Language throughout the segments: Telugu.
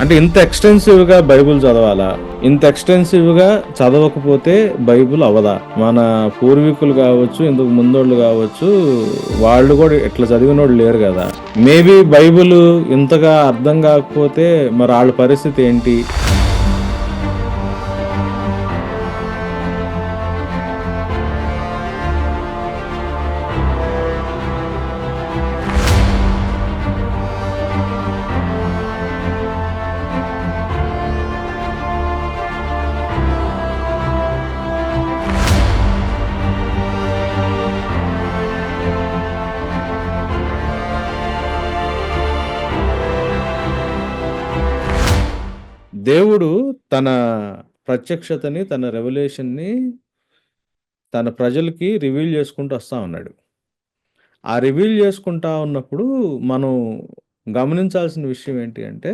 అంటే ఇంత ఎక్స్టెన్సివ్గా బైబుల్ చదవాలా? ఇంత ఎక్స్టెన్సివ్గా చదవకపోతే బైబుల్ అవదా మన పూర్వీకులు కావచ్చు ఇంతకు ముందోళ్ళు కావచ్చు వాళ్ళు కూడా ఇట్లా చదివిన వాళ్ళు లేరు కదా. మేబీ బైబుల్ ఇంతగా అర్థం కాకపోతే మరి వాళ్ళ పరిస్థితి ఏంటి? దేవుడు తన ప్రత్యక్షతని తన రెవల్యూషన్ని తన ప్రజలకి రివీల్ చేసుకుంటూ వస్తూ ఉన్నాడు. ఆ రివీల్ చేసుకుంటా ఉన్నప్పుడు మనం గమనించాల్సిన విషయం ఏంటి అంటే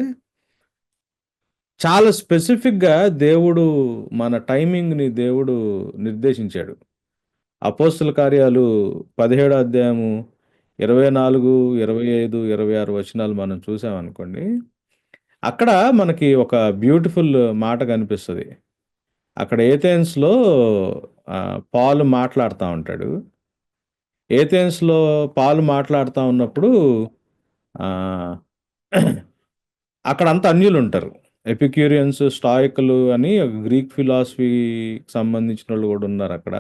చాలా స్పెసిఫిక్గా దేవుడు మన టైమింగ్ని దేవుడు నిర్దేశించాడు. అపోస్తుల కార్యాలు పదిహేడో అధ్యాయము ఇరవై నాలుగు ఇరవై ఐదు ఇరవై ఆరు వచనాలు మనం చూసామనుకోండి అక్కడ మనకి ఒక బ్యూటిఫుల్ మాట కనిపిస్తుంది. అక్కడ ఏథెన్స్లో పాలు మాట్లాడుతూ ఉంటాడు. ఏథెన్స్లో పాలు మాట్లాడుతూ ఉన్నప్పుడు అక్కడ అంతా అన్యులు ఉంటారు ఎపిక్యూరియన్స్ స్టాయికులు అని ఒక గ్రీక్ ఫిలాసఫీకి సంబంధించిన వాళ్ళు కూడా ఉన్నారు అక్కడ.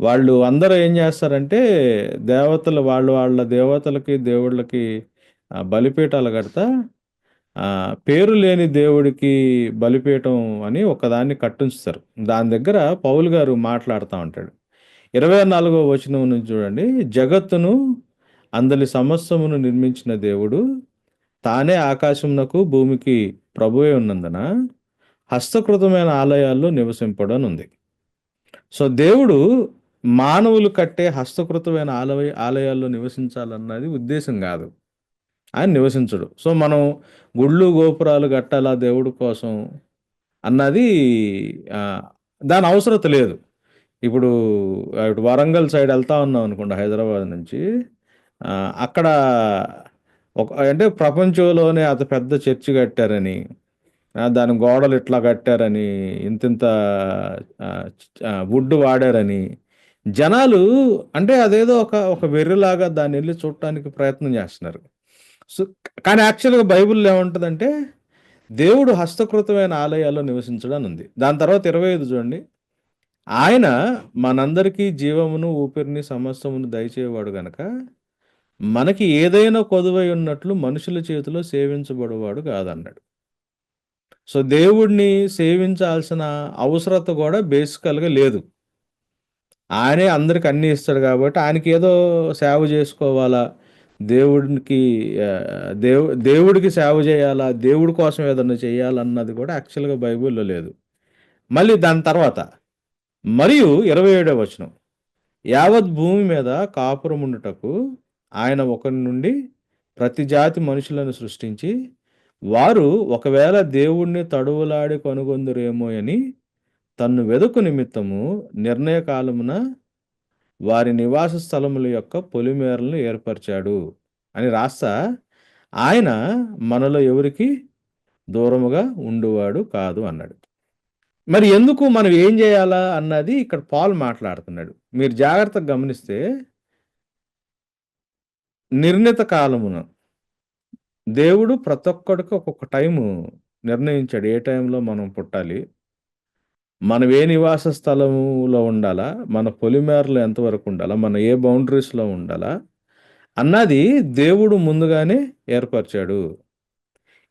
వాళ్ళు అందరూ ఏం చేస్తారంటే దేవతలు వాళ్ళు వాళ్ళ దేవతలకి దేవుళ్ళకి బలిపీఠాలు కడతా పేరు లేని దేవుడికి బలిపీఠం అని ఒకదాన్ని కట్టుంచుతారు. దాని దగ్గర పౌలు గారు మాట్లాడుతూ ఉంటాడు. ఇరవై నాలుగో వచనం నుంచి చూడండి. జగత్తును అందరి సమస్తమును నిర్మించిన దేవుడు తానే ఆకాశమునకు భూమికి ప్రభువే ఉన్నందున హస్తకృతమైన ఆలయాల్లో నివసింపడం ఉంది సో దేవుడు మానవులు కట్టే హస్తకృతమైన ఆలయ ఆలయాల్లో నివసించాలన్నది ఉద్దేశం కాదు. ఆయన నివసించడు. సో మనం గుళ్ళు గోపురాలు కట్టాలా దేవుడి కోసం అన్నది దాని అవసరత లేదు. ఇప్పుడు ఇటు వరంగల్ సైడ్ వెళ్తా ఉన్నాం అనుకోండి హైదరాబాద్ నుంచి అక్కడ ఒక అంటే ప్రపంచంలోనే అతి పెద్ద చర్చి కట్టారని దాని గోడలు ఇట్లా కట్టారని ఇంతింత ఇంత వుడ్ వాడారని జనాలు అంటే అదేదో ఒక ఒక వెర్రిలాగా దాన్ని వెళ్ళి చూడటానికి ప్రయత్నం చేస్తున్నారు. సో కానీ యాక్చువల్గా బైబిల్లో ఏముంటుందంటే దేవుడు హస్తకృతమైన ఆలయాల్లో నివసించడం అని ఉంది దాని తర్వాత ఇరవై ఐదు చూడండి. ఆయన మనందరికీ జీవమును ఊపిరిని సమస్తమును దయచేవాడు గనక మనకి ఏదైనా కొదువై ఉన్నట్లు మనుషుల చేతిలో సేవించబడేవాడు కాదన్నాడు. సో దేవుడిని సేవించాల్సిన అవసరత కూడా బేసికల్గా లేదు. ఆయనే అందరికి అన్నీ ఇస్తాడు కాబట్టి ఆయనకి ఏదో సేవ చేసుకోవాలా దేవుడికి దేవు దేవుడికి సేవ చేయాలా? దేవుడి కోసం ఏదన్నా చేయాలన్నది కూడా యాక్చువల్గా బైబిల్లో లేదు. మళ్ళీ దాని తర్వాత మరియు ఇరవై ఏడవ వచనం యావత్ భూమి మీద కాపురముండుటకు ఆయన ఒకరి నుండి ప్రతి జాతి మనుషులను సృష్టించి వారు ఒకవేళ దేవుణ్ణి తడువులాడి కనుగొందురేమో అని తన్ను వెదుకు నిమిత్తము నిర్ణయ కాలమున వారి నివాస స్థలముల యొక్క పొలిమేరలను ఏర్పరిచాడు అని రాస్తా ఆయన మనలో ఎవరికి దూరముగా ఉండువాడు కాదు అన్నాడు. మరి ఎందుకు మనం ఏం చేయాలా అన్నది ఇక్కడ పాల్ మాట్లాడుతున్నాడు. మీరు జాగ్రత్తగా గమనిస్తే నిర్ణీత కాలమున దేవుడు ప్రతి ఒక్కడికి ఒక్కొక్క టైము నిర్ణయించాడు. ఏ టైంలో మనం పుట్టాలి మనం ఏ నివాస స్థలములో ఉండాలా? మన పొలిమేరలో ఎంతవరకు ఉండాలా? మన ఏ బౌండరీస్లో ఉండాలా? అన్నది దేవుడు ముందుగానే ఏర్పరిచాడు.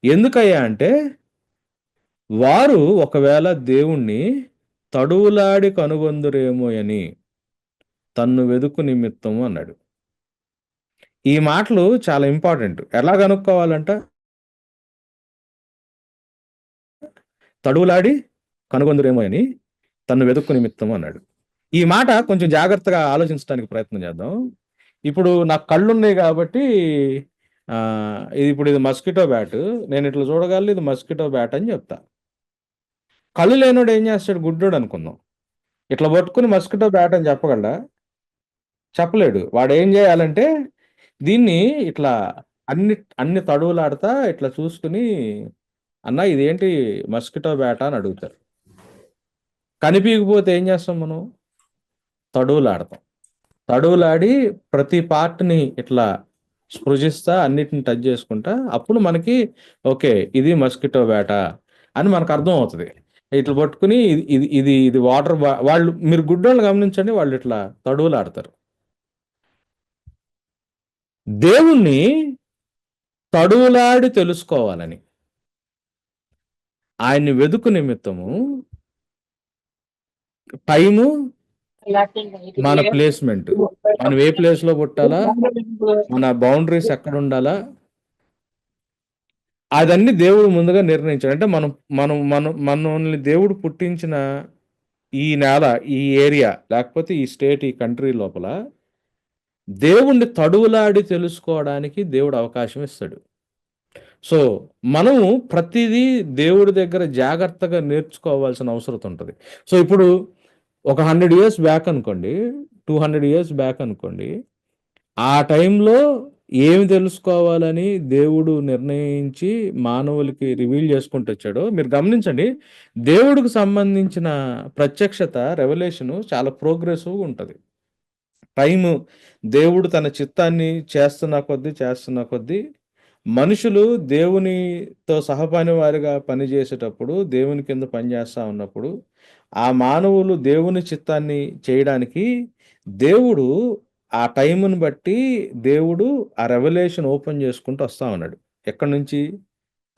ఎందుకయ్యా అంటే వారు ఒకవేళ దేవుణ్ణి తడువులాడి కనుగొందురేమో అని తన్ను వెదుకు నిమిత్తము అన్నాడు. ఈ మాటలు చాలా ఇంపార్టెంట్. ఎలా కనుక్కోవాలంట? తడువులాడి కనుగొందురేమో అని తను వెతుక్కు నిమిత్తం అన్నాడు. ఈ మాట కొంచెం జాగ్రత్తగా ఆలోచించడానికి ప్రయత్నం చేద్దాం. ఇప్పుడు నాకు కళ్ళు ఉన్నాయి కాబట్టి ఇది ఇప్పుడు ఇది మస్కిటో బ్యాట్. నేను ఇట్లా చూడగలను ఇది మస్కిటో బ్యాట్ అని చెప్తా. కళ్ళు లేనోడు ఏం చేస్తాడు? గుడ్డోడు అనుకుందాం. ఇట్లా పట్టుకుని మస్కిటో బ్యాట్ అని చెప్పగలడా? చెప్పలేడు. వాడు ఏం చేయాలంటే దీన్ని ఇట్లా అన్ని అన్ని తడువులాడతా ఇట్లా చూసుకుని అన్న ఇదేంటి మస్కిటో బ్యాటా? అని అడుగుతారు కనిపించకపోతే ఏం చేస్తాం మనం? తడువులాడతాం. తడువులాడి ప్రతి పార్ట్ని ఇట్లా స్పృశిస్తా అన్నిటిని టచ్ చేసుకుంటా అప్పుడు మనకి ఓకే ఇది మస్కిటో వేట అని మనకు అర్థం అవుతుంది ఇట్లా పట్టుకుని ఇది ఇది ఇది ఇది వాటర్ వాళ్ళు మీరు గుడ్డోళ్ళు గమనించండి వాళ్ళు ఇట్లా తడువులు ఆడతారు దేవుణ్ణి తడువులాడి తెలుసుకోవాలని ఆయన్ని వెదుకు నిమిత్తము టైము మన ప్లేస్మెంట్ మనం ఏ ప్లేస్లో పుట్టాలా? మన బౌండరీస్ ఎక్కడ ఉండాలా అదన్నీ దేవుడు ముందుగా నిర్ణయించాడు. అంటే మనం మనం మనం మనల్ని దేవుడు పుట్టించిన ఈ నేల ఈ ఏరియా లేకపోతే ఈ స్టేట్ ఈ కంట్రీ లోపల దేవుణ్ణి తడువులాడి తెలుసుకోవడానికి దేవుడు అవకాశం ఇస్తాడు. సో మనము ప్రతిదీ దేవుడి దగ్గర జాగ్రత్తగా నేర్చుకోవాల్సిన అవసరం ఉంటుంది. సో ఇప్పుడు ఒక హండ్రెడ్ ఇయర్స్ బ్యాక్ అనుకోండి టూ హండ్రెడ్ ఇయర్స్ బ్యాక్ అనుకోండి ఆ టైంలో ఏమి తెలుసుకోవాలని దేవుడు నిర్ణయించి మానవులకి రివీల్ చేసుకుంటూ వచ్చాడో మీరు గమనించండి. దేవుడికి సంబంధించిన ప్రత్యక్షత రెవల్యూషను చాలా ప్రోగ్రెసివ్గా ఉంటుంది. టైము దేవుడు తన చిత్తాన్ని చేస్తున్న కొద్దీ చేస్తున్న కొద్దీ మనుషులు దేవునితో సహపని వారిగా పనిచేసేటప్పుడు దేవుని కింద పనిచేస్తూ ఉన్నప్పుడు ఆ మానవులు దేవుని చిత్తాన్ని చేయడానికి దేవుడు ఆ టైముని బట్టి దేవుడు ఆ రెవల్యూషన్ ఓపెన్ చేసుకుంటూ వస్తూ ఉన్నాడు. ఎక్కడి నుంచి?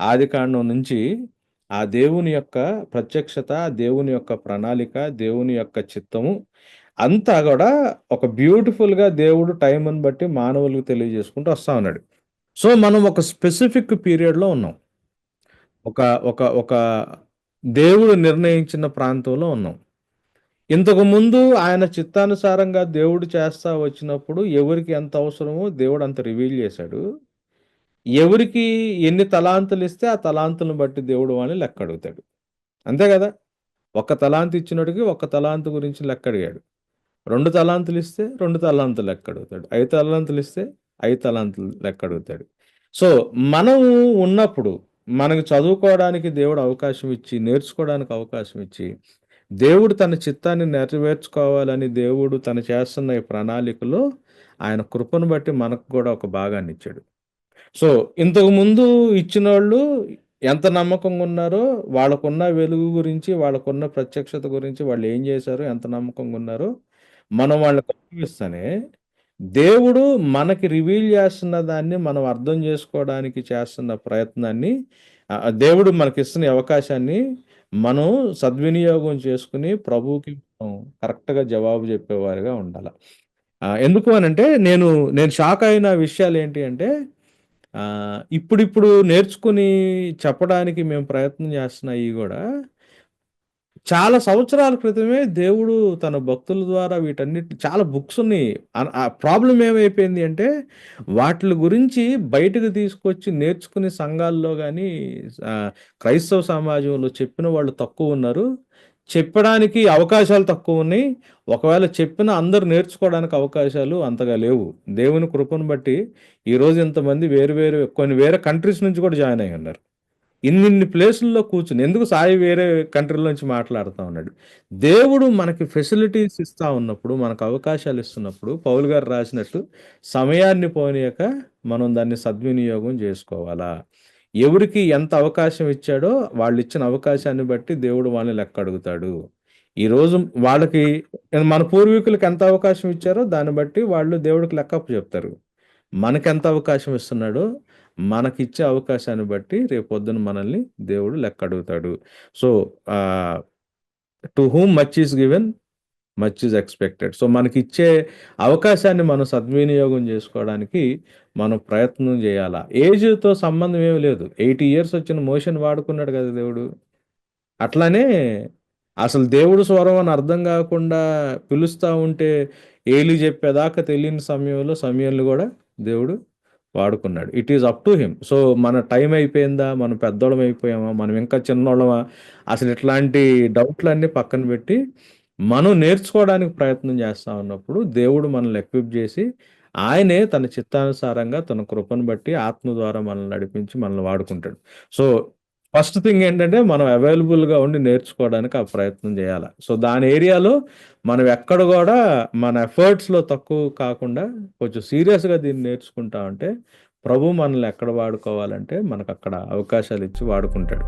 ఆదికాండం నుంచి ఆ దేవుని యొక్క ప్రత్యక్షత దేవుని యొక్క ప్రణాళిక దేవుని యొక్క చిత్తము అంతా కూడా ఒక బ్యూటిఫుల్గా దేవుడు టైముని బట్టి మానవులకు తెలియజేసుకుంటూ వస్తూ ఉన్నాడు. సో మనం ఒక స్పెసిఫిక్ పీరియడ్లో ఉన్నాం. ఒక ఒక ఒక దేవుడు నిర్ణయించిన ప్రాంతంలో ఉన్నాం. ఇంతకుముందు ఆయన చిత్తానుసారంగా దేవుడు చేస్తా వచ్చినప్పుడు ఎవరికి ఎంత అవసరమో దేవుడు అంత రివీల్ చేశాడు. ఎవరికి ఎన్ని తలాంతులు ఇస్తే ఆ తలాంతులను బట్టి దేవుడు వాళ్ళని లెక్క అడుగుతాడు. అంతే కదా? ఒక్క తలాంతి ఇచ్చినోడికి ఒక్క తలాంతు గురించి లెక్క అడిగాడు. రెండు తలాంతులు ఇస్తే రెండు తలాంతులు లెక్క అడుగుతాడు. ఐదు తలాంతులు ఇస్తే ఐదు తలాంతులు లెక్క అడుగుతాడు సో మనం ఉన్నప్పుడు మనకు చదువుకోవడానికి దేవుడు అవకాశం ఇచ్చి నేర్చుకోవడానికి అవకాశం ఇచ్చి దేవుడు తన చిత్తాన్ని నెరవేర్చుకోవాలని దేవుడు తను చేస్తున్న ఈ ప్రణాళికలో ఆయన కృపను బట్టి మనకు కూడా ఒక భాగాన్ని ఇచ్చాడు. సో ఇంతకు ముందు ఇచ్చిన వాళ్ళు ఎంత నమ్మకంగా ఉన్నారో వాళ్ళకున్న వెలుగు గురించి వాళ్ళకున్న ప్రత్యక్షత గురించి వాళ్ళు ఏం చేశారో ఎంత నమ్మకంగా ఉన్నారో మనం వాళ్ళకి అనిపిస్తానే దేవుడు మనకి రివీల్ చేస్తున్న దాన్ని మనం అర్థం చేసుకోవడానికి చేస్తున్న ప్రయత్నాన్ని దేవుడు మనకి ఇస్తున్న అవకాశాన్ని మనం సద్వినియోగం చేసుకుని ప్రభువుకి కరెక్ట్గా జవాబు చెప్పేవారుగా ఉండాలి. ఎందుకు అని అంటే నేను నేను షాక్ అయిన విషయాలు ఏంటి అంటే ఇప్పుడిప్పుడు నేర్చుకుని చెప్పడానికి మేము ప్రయత్నం చేస్తున్నాయి కూడా చాలా సంవత్సరాల క్రితమే దేవుడు తన భక్తుల ద్వారా వీటన్నిటి చాలా బుక్స్ ఉన్నాయి. ఆ ప్రాబ్లం ఏమైపోయింది అంటే వాటి గురించి బయటకు తీసుకొచ్చి నేర్చుకునే సంఘాల్లో కానీ క్రైస్తవ సమాజంలో చెప్పిన వాళ్ళు తక్కువ ఉన్నారు. చెప్పడానికి అవకాశాలు తక్కువ ఉన్నాయి. ఒకవేళ చెప్పిన అందరు నేర్చుకోవడానికి అవకాశాలు అంతగా లేవు. దేవుని కృపను బట్టి ఈరోజు ఇంతమంది వేరు వేరు కొన్ని వేరే కంట్రీస్ నుంచి కూడా జాయిన్ అయ్యి ఉన్నారు ఇన్నిన్ని ప్లేసుల్లో కూర్చుని ఎందుకు సాయి వేరే కంట్రీల నుంచి మాట్లాడుతూ ఉన్నాడు? దేవుడు మనకి ఫెసిలిటీస్ ఇస్తా ఉన్నప్పుడు మనకు అవకాశాలు ఇస్తున్నప్పుడు పౌలు గారు రాసినట్టు సమయాన్ని పోనీయక మనం దాన్ని సద్వినియోగం చేసుకోవాలా? ఎవరికి ఎంత అవకాశం ఇచ్చాడో వాళ్ళు ఇచ్చిన అవకాశాన్ని బట్టి దేవుడు వాళ్ళని లెక్క అడుగుతాడు. ఈరోజు వాళ్ళకి మన పూర్వీకులకు ఎంత అవకాశం ఇచ్చారో దాన్ని బట్టి వాళ్ళు దేవుడికి లెక్కప్పు చెప్తారు. మనకెంత అవకాశం ఇస్తున్నాడో మనకిచ్చే అవకాశాన్ని బట్టి రేపు పొద్దున మనల్ని దేవుడు లెక్క అడుగుతాడు so to whom much is given much is expected so మనకి ఇచ్చే అవకాశాన్ని మనం సద్వినియోగం చేసుకోవడానికి మనం ప్రయత్నం చేయాలా? ఏజ్తో సంబంధం ఏమి లేదు. ఎయిటీ ఇయర్స్ వచ్చిన మోషన్ వాడుకున్నాడు కదా దేవుడు. అట్లానే అసలు దేవుడు స్వరం అని అర్థం కాకుండా పిలుస్తూ ఉంటే ఏలి చెప్పేదాకా తెలియని సమయంలో సమయంలో కూడా దేవుడు వాడుకున్నాడు. It is up to him so మన టైం అయిపోయిందా? మనం పెద్దోళ్ళం అయిపోయామా? మనం ఇంకా చిన్నోళ్ళమా? అసలు ఇట్లాంటి డౌట్లన్నీ పక్కన పెట్టి మనం నేర్చుకోవడానికి ప్రయత్నం చేస్తా ఉన్నప్పుడు దేవుడు మనల్ని ఎక్విప్ చేసి ఆయనే తన చిత్తానుసారంగా తన కృపను బట్టి ఆత్మ ద్వారా మనల్ని నడిపించి మనల్ని వాడుకుంటాడు. సో ఫస్ట్ థింగ్ ఏంటంటే మనం అవైలబుల్‌గా ఉండి నేర్చుకోవడానికి ఆ ప్రయత్నం చేయాలి సో, దాని ఏరియాలో మనం ఎక్కడ కూడా మన ఎఫర్ట్స్‌లో తక్కువ కాకుండా కొంచెం సీరియస్‌గా దీన్ని నేర్చుకుంటా ఉంటే ప్రభు మనల్ని ఎక్కడ వాడుకోవాలంటే మనకు అక్కడ అవకాశాలు ఇచ్చి వాడుకుంటాడు.